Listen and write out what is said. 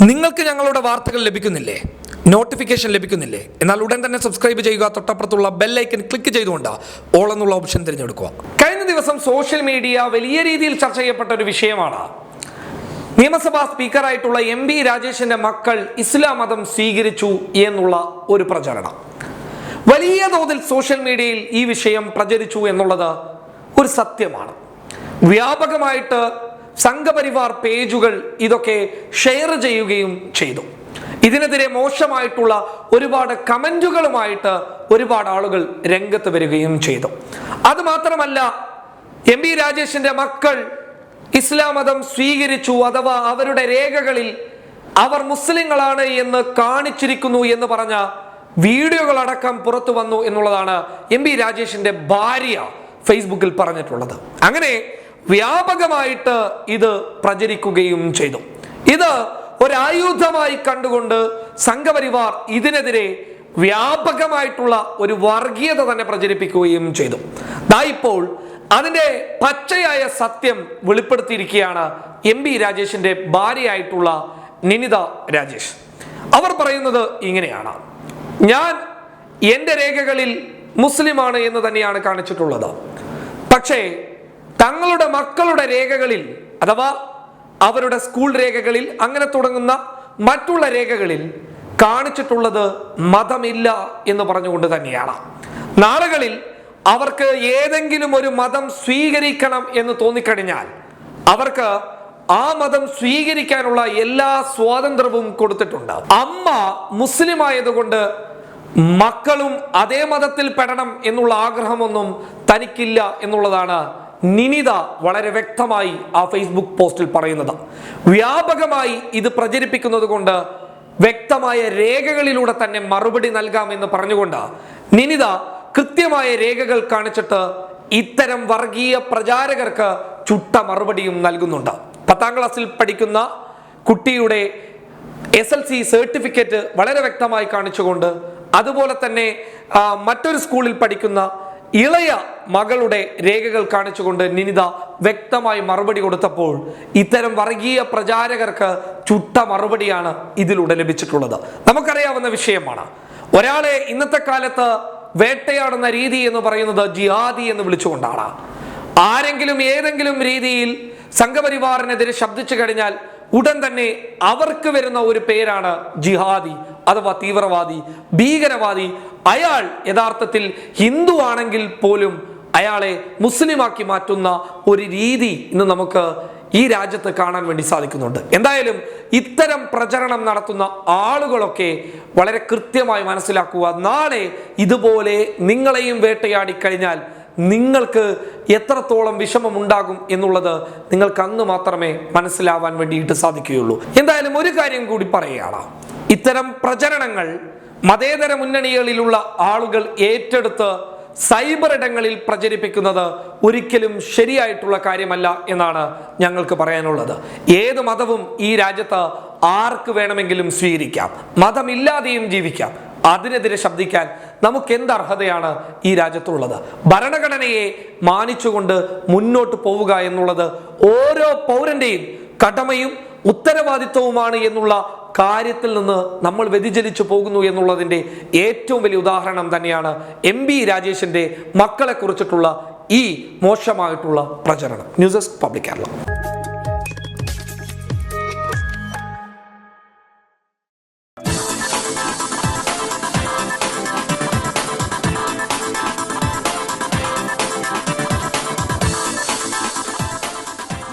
നിങ്ങൾക്ക് ഞങ്ങളുടെ വാർത്തകൾ ലഭിക്കുന്നില്ലേ? നോട്ടിഫിക്കേഷൻ ലഭിക്കുന്നില്ലേ? എന്നാൽ ഉടൻ തന്നെ സബ്സ്ക്രൈബ് ചെയ്യുക. തൊട്ടപ്പുറത്തുള്ള ബെല്ലൈക്കൻ ക്ലിക്ക് ചെയ്തുകൊണ്ട് ഓൾ എന്നുള്ള ഓപ്ഷൻ തിരഞ്ഞെടുക്കുക. കഴിഞ്ഞ ദിവസം സോഷ്യൽ മീഡിയ വലിയ രീതിയിൽ ചർച്ച ചെയ്യപ്പെട്ട ഒരു വിഷയമാണ്. നിയമസഭാ സ്പീക്കറായിട്ടുള്ള എം ബി രാജേഷിന്റെ മക്കൾ ഇസ്ലാം മതം സ്വീകരിച്ചു എന്നുള്ള ഒരു പ്രചരണം. വലിയ തോതിൽ സോഷ്യൽ മീഡിയയിൽ ഈ വിഷയം പ്രചരിച്ചു എന്നുള്ളത് ഒരു സത്യമാണ്. വ്യാപകമായിട്ട് സംഘപരിവാർ പേജുകൾ ഇതൊക്കെ ഷെയർ ചെയ്യുകയും ചെയ്തു. ഇതിനെതിരെ മോശമായിട്ടുള്ള ഒരുപാട് കമന്റുകളുമായിട്ട് ഒരുപാട് ആളുകൾ രംഗത്ത് വരികയും ചെയ്തു. അത് മാത്രമല്ല എം ബി രാജേഷിന്റെ മക്കൾ ഇസ്ലാം മതം സ്വീകരിച്ചു അഥവാ അവരുടെ രേഖകളിൽ അവർ മുസ്ലിങ്ങളാണ് എന്ന് കാണിച്ചിരിക്കുന്നു എന്ന് പറഞ്ഞ വീഡിയോകളടക്കം പുറത്തു വന്നു എന്നുള്ളതാണ് എം ബി രാജേഷിന്റെ ഭാര്യ ഫേസ്ബുക്കിൽ പറഞ്ഞിട്ടുള്ളത്. അങ്ങനെ വ്യാപകമായിട്ട് ഇത് പ്രചരിക്കുകയും ചെയ്തു. ഇത് ഒരായുധമായി കണ്ടുകൊണ്ട് സംഘപരിവാർ ഇതിനെതിരെ വ്യാപകമായിട്ടുള്ള ഒരു വർഗീയത തന്നെ പ്രചരിപ്പിക്കുകയും ചെയ്തു. ദാ ഇപ്പോൾ അതിന്റെ പച്ചയായ സത്യം വെളിപ്പെടുത്തിയിരിക്കുകയാണ് എം ബി രാജേഷിന്റെ ഭാര്യയായിട്ടുള്ള നിനിത രാജേഷ്. അവർ പറയുന്നത് ഇങ്ങനെയാണ്. ഞാൻ എന്റെ രേഖകളിൽ മുസ്ലിമാണ് എന്ന് തന്നെയാണ് കാണിച്ചിട്ടുള്ളത്. പക്ഷേ തങ്ങളുടെ മക്കളുടെ രേഖകളിൽ അഥവാ അവരുടെ സ്കൂൾ രേഖകളിൽ അങ്ങനെ തുടങ്ങുന്ന മറ്റുള്ള രേഖകളിൽ കാണിച്ചിട്ടുള്ളത് മതമില്ല എന്ന് പറഞ്ഞുകൊണ്ട് തന്നെയാണ്. നാളുകളിൽ അവർക്ക് ഏതെങ്കിലും ഒരു മതം സ്വീകരിക്കണം എന്ന് തോന്നിക്കഴിഞ്ഞാൽ അവർക്ക് ആ മതം സ്വീകരിക്കാനുള്ള എല്ലാ സ്വാതന്ത്ര്യവും കൊടുത്തിട്ടുണ്ട്. അമ്മ മുസ്ലിം ആയതുകൊണ്ട് മക്കളും അതേ മതത്തിൽ പെടണം എന്നുള്ള ആഗ്രഹമൊന്നും തനിക്കില്ല എന്നുള്ളതാണ് നിനിത വളരെ വ്യക്തമായി ആ ഫേസ്ബുക്ക് പോസ്റ്റിൽ പറയുന്നത്. വ്യാപകമായി ഇത് പ്രചരിപ്പിക്കുന്നത് കൊണ്ട് വ്യക്തമായ രേഖകളിലൂടെ തന്നെ മറുപടി നൽകാമെന്ന് പറഞ്ഞുകൊണ്ട് നിനിത കൃത്യമായ രേഖകൾ കാണിച്ചിട്ട് ഇത്തരം വർഗീയ പ്രചാരകർക്ക് ചുട്ട മറുപടിയും നൽകുന്നുണ്ട്. പത്താം ക്ലാസ്സിൽ പഠിക്കുന്ന കുട്ടിയുടെ എസ് എൽ സി സർട്ടിഫിക്കറ്റ് വളരെ വ്യക്തമായി കാണിച്ചുകൊണ്ട് അതുപോലെ തന്നെ മറ്റൊരു സ്കൂളിൽ പഠിക്കുന്ന ഇളയ മകളുടെ രേഖകൾ കാണിച്ചുകൊണ്ട് നിനിത വ്യക്തമായി മറുപടി കൊടുത്തപ്പോൾ ഇത്തരം വർഗീയ പ്രചാരകർക്ക് ചുട്ട മറുപടിയാണ് ഇതിലൂടെ ലഭിച്ചിട്ടുള്ളത്. നമുക്കറിയാവുന്ന വിഷയമാണ്. ഒരാളെ ഇന്നത്തെ കാലത്ത് വേട്ടയാടുന്ന രീതി എന്ന് പറയുന്നത് ജിഹാദി എന്ന് വിളിച്ചുകൊണ്ടാണ്. ആരെങ്കിലും ഏതെങ്കിലും രീതിയിൽ സംഘപരിവാറിനെതിരെ ശബ്ദിച്ചു കഴിഞ്ഞാൽ ഉടൻ തന്നെ അവർക്ക് വരുന്ന ഒരു പേരാണ് ജിഹാദി അഥവാ തീവ്രവാദി ഭീകരവാദി. അയാൾ യഥാർത്ഥത്തിൽ ഹിന്ദു ആണെങ്കിൽ പോലും അയാളെ മുസ്ലിമാക്കി മാറ്റുന്ന ഒരു രീതി ഇന്ന് നമുക്ക് ഈ രാജ്യത്ത് കാണാൻ വേണ്ടി സാധിക്കുന്നുണ്ട്. എന്തായാലും ഇത്തരം പ്രചരണം നടത്തുന്ന ആളുകളൊക്കെ വളരെ കൃത്യമായി മനസ്സിലാക്കുക നാളെ ഇതുപോലെ നിങ്ങളെയും വേട്ടയാടി കഴിഞ്ഞാൽ നിങ്ങൾക്ക് എത്രത്തോളം വിഷമമുണ്ടാകും എന്നുള്ളത് നിങ്ങൾക്ക് അന്ന് മാത്രമേ മനസ്സിലാവാൻ വേണ്ടിയിട്ട് സാധിക്കുകയുള്ളൂ. എന്തായാലും ഒരു കാര്യം കൂടി പറയുകയാണ്. ഇത്തരം പ്രചരണങ്ങൾ മതേതര മുന്നണികളിലുള്ള ആളുകൾ ഏറ്റെടുത്ത് സൈബർ ഇടങ്ങളിൽ പ്രചരിപ്പിക്കുന്നത് ഒരിക്കലും ശരിയായിട്ടുള്ള കാര്യമല്ല എന്നാണ് ഞങ്ങൾക്ക് പറയാനുള്ളത്. ഏത് മതവും ഈ രാജ്യത്ത് ആർക്ക് വേണമെങ്കിലും സ്വീകരിക്കാം. മതമില്ലാതെയും ജീവിക്കാം. അതിനെതിരെ ശബ്ദിക്കാൻ നമുക്ക് എന്ത് അർഹതയാണ് ഈ രാജ്യത്തുള്ളത്? ഭരണഘടനയെ മാനിച്ചുകൊണ്ട് മുന്നോട്ട് പോവുക എന്നുള്ളത് ഓരോ പൗരന്റെയും കടമയും ഉത്തരവാദിത്വവുമാണ് എന്നുള്ള കാര്യത്തിൽ നിന്ന് നമ്മൾ വ്യതിചലിച്ചു പോകുന്നു എന്നുള്ളതിന്റെ ഏറ്റവും വലിയ ഉദാഹരണം തന്നെയാണ് എം ബി രാജേഷിന്റെ മക്കളെ കുറിച്ചിട്ടുള്ള ഈ മോശമായിട്ടുള്ള പ്രചരണം. News desk public Keralam.